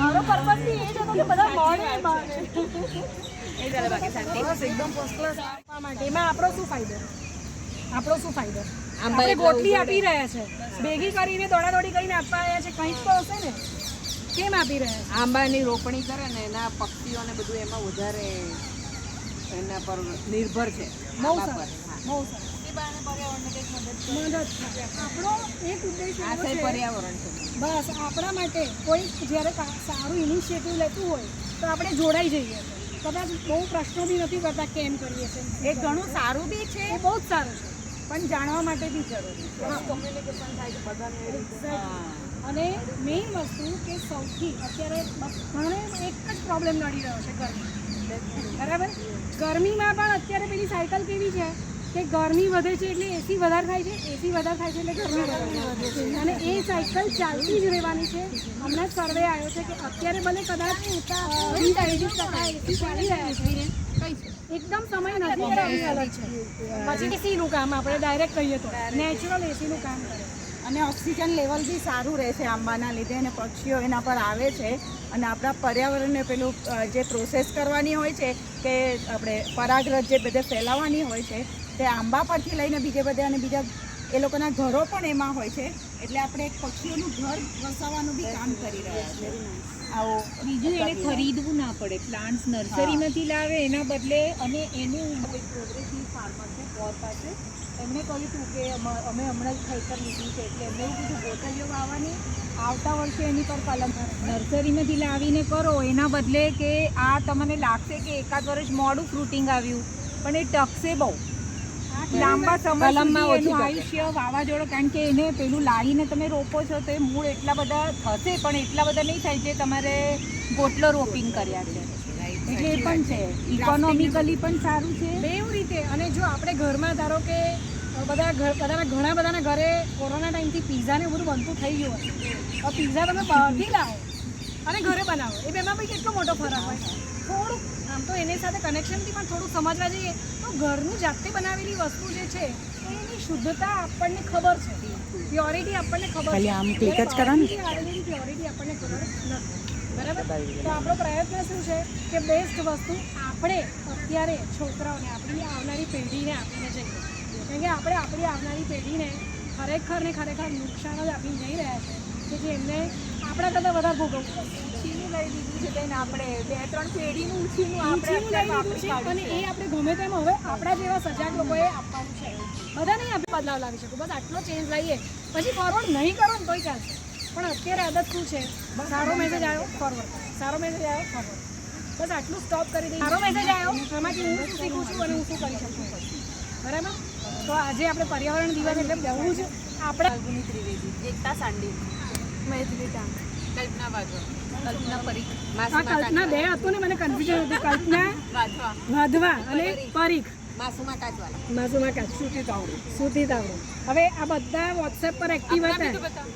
મારો પર્પઝ એ જ હતો કે બધા મળે બહાર. એ ચાલે બાકી શાંતિ. બસ એકદમ ફર્સ્ટ ક્લાસ આપવા માટે. એમાં આપણો શું ફાયદો? આપણો શું ફાયદો? આપણે ગોટલી આપી રહ્યા છે. ભેગી કરીને દોડાદોડી કરીને આપવા આવ્યા છે. કંઈક તો હશે ને. કેમ આપી રહ્યા છે? આંબાની રોપણી કરે ને એના પક્ષીઓને બધું એમાં વધારે એના પર નિર્ભર છે. બહુ સરસ હા. બહુ સરસ. આપણો એક ઉદ્દેશ પર્યાવરણ છે. બસ આપણા માટે કોઈ જ્યારે સારું ઇનિશિયેટિવ લેતું હોય તો આપણે જોડાઈ જઈએ. કદાચ બહુ પ્રશ્નો બી નથી કરતા કેમ કરીએ છીએ એ ઘણું સારું બી છે. એ બહુ જ સારું છે પણ જાણવા માટે બી જરૂરી છે. અને મેઇન વસ્તુ કે સૌથી અત્યારે ઘણે એક જ પ્રોબ્લેમ નડી રહ્યો છે ગરમી. બરાબર? ગરમીમાં પણ અત્યારે પેલી સાયકલ કેવી છે? કે ગરમી વધે છે એટલે એસી વધારે થાય છે એસી વધારે થાય છે એટલે ગરમી વધારે છે. અને એ સાયકલ ચાલતી જ રહેવાની છે. હમણાં સર્વે આવ્યો છે કે અત્યારે ભલે કદાચ એસી ચાલી રહ્યા છે. એકદમ સમય નથી પછી એસીનું કામ આપણે ડાયરેક્ટ કહીએ તો. નેચરલ એસીનું કામ કરે. અને ઓક્સિજન લેવલ બી સારું રહે છે આંબાના લીધે અને પક્ષીઓ એના પર આવે છે. અને આપણા પર્યાવરણને પેલું જે પ્રોસેસ કરવાની હોય છે કે આપણે પરાગરજ જે બધે ફેલાવવાની હોય છે તે આંબા પરથી લઈને બીજે બધે અને બીજા એ લોકોના ઘરો પણ એમાં હોય છે. એટલે આપણે એક પક્ષીઓનું ઘર વસાવવાનું બી કામ કરી રહ્યા છે આવો બીજું એને ખરીદવું ના પડે. પ્લાન્ટ્સ નર્સરીમાંથી લાવે એના બદલે અને એનું પ્રોગ્રેસિવ ફાર્મર છે પોર પાસે. એમણે કહ્યું હતું કે અમે હમણાં જ ખેતર લીધું છે એટલે એમને એવું કીધું બોટલીઓ વાવવાની આવતા વર્ષે એની પર કલમ નર્સરીમાંથી લાવીને કરો એના બદલે કે આ તમને લાગશે કે એકાદ વર્ષ મોડું ફ્રૂટિંગ આવ્યું પણ એ ટકશે બહુ. લાંબા સમય સુધી એનું આયુષ્ય વાવાઝોડું કારણ કે એને પેલું લાવીને તમે રોપો છો તો એ મૂળ એટલા બધા થશે પણ એટલા બધા નહીં થાય જે તમારે ગોટલો રોપિંગ કર્યા છે. એટલે એ પણ છે. ઇકોનોમિકલી પણ સારું છે. બેવ રીતે અને જો આપણે ઘરમાં ધારો કે બધા ઘર બધાના ઘણા બધાના ઘરે કોરોના ટાઈમથી પીઝા ને બધું બનતું થઈ ગયું હોય હવે પીઝા તમે બહારથી લાવો અને ઘરે બનાવો. એ બેમાં ભાઈ કેટલો મોટો ફરક હોય. થોડુંક આમ તો એની સાથે કનેક્શનથી પણ થોડુંક સમજવા જઈએ તો ઘરનું જાતે બનાવેલી વસ્તુ જે છે એની શુદ્ધતા આપણને ખબર છે. પ્યોરિટી આપણને ખબર છે. આમ click જ કરો ને. પ્યોરિટી આપણને ખબર નથી. બરાબર? તો આપણો પ્રયત્ન શું છે? કે બેસ્ટ વસ્તુ આપણે અત્યારે છોકરાઓને આપણી આવનારી પેઢીને આપીને જઈએ. કારણ કે આપણે આપણી આવનારી પેઢીને ખરેખર ને ખરેખર નુકસાન જ આપી જઈ રહ્યા છે. કે જે એમને આપણા કરતાં વધારે ભોગવવું પડશે. લઈ લીધું છે બેન આપણે બે ત્રણ પેઢીનું ઉછીનું આપણે લઈ છે અને એ આપણે ગમે તેમ હવે આપણા જેવા સજાગ લોકોએ આપવાનું છે. બધા નહીં આપણે બદલાવ લાવી શકું. બસ આટલો ચેન્જ લાવીએ પછી ફોરવર્ડ નહીં કરો ને તોય ચાલશે. પણ અત્યારે આદત શું છે? સારો મેસેજ આવ્યો ફોરવર્ડ સારો મેસેજ આવ્યો ફોરવર્ડ બસ આટલું સ્ટોપ કરી દઈએ. સારો મેસેજ આવ્યો આમાંથી હું શું શીખું છું અને હું શું કરી શકું બરાબર? તો આજે આપણે પર્યાવરણ દિવસ એટલે બહુ જ આપણે ત્રિવેદી એકતા સાંડી મૈત્રી ટાંક. કલ્પના વાજો કલ્પના પરીખ કલ્પના બે હતું ને મને કન્ફ્યુઝન હતું. કલ્પના વાધવા. વાધવા અને પરીખ. માસુમા કાચવાલા માસુમા કાચ. સુતી તાવડું. સુતી તાવડું. હવે આ બધા વોટ્સએપ પર એક્ટિવ હતા.